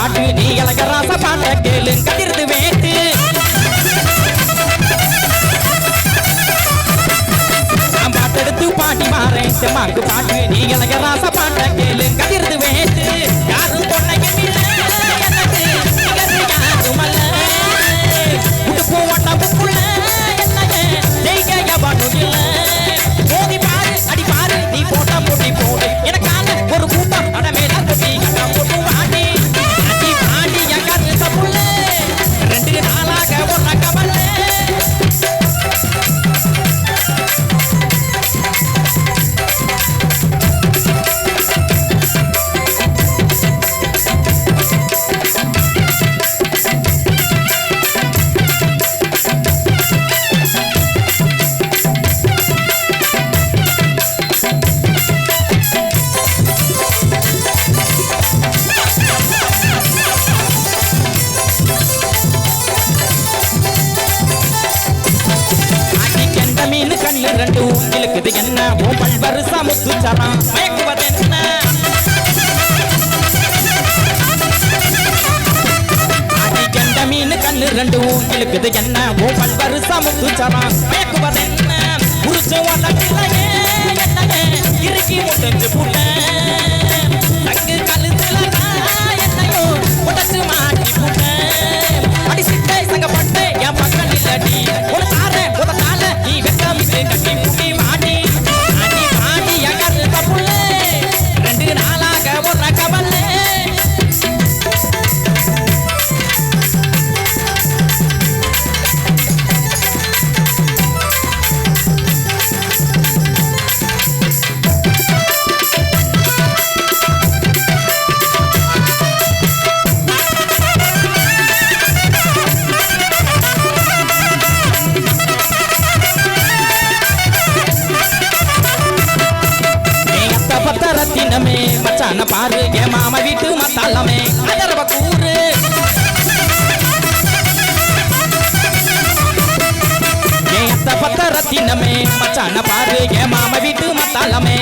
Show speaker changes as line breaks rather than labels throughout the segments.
பாட்டு நீ அழக ராச பாட்ட கேளு கதிர்ந்து வேட்டு. நான் பாட்டெடுத்து பாட்டி மாறேன் செம்மாக்கு பாட்டு நீ அழக ராச பாட்ட கேளு கதிர்ந்து வேட்டு. கண்ணுல ரெண்டு உங்களுக்குது என்ன? உன் பல்வருசா முத்துச்சலாம் மயக்குவது என்ன? கண்ட மீன் கண்ணு ரெண்டு உங்களுக்குது என்ன? உன் பல்வருசா முத்துச்சலாம் மயக்குவது என்ன? சீனமே மச்சான பாரு ஏ மாம வீட்டு மத்தாலமே அதரவ கூறு. ஏ அத்த பத்த ரத்தினமே மச்சான பாரு ஏ மாம வீட்டு மத்தாலமே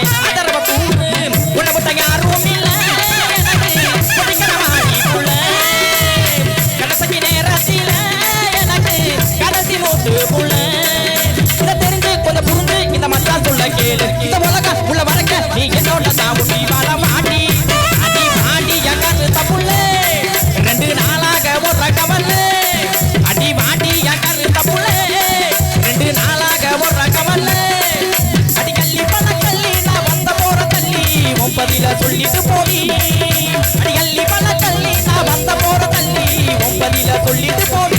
சொல்லிட்டு போட்டு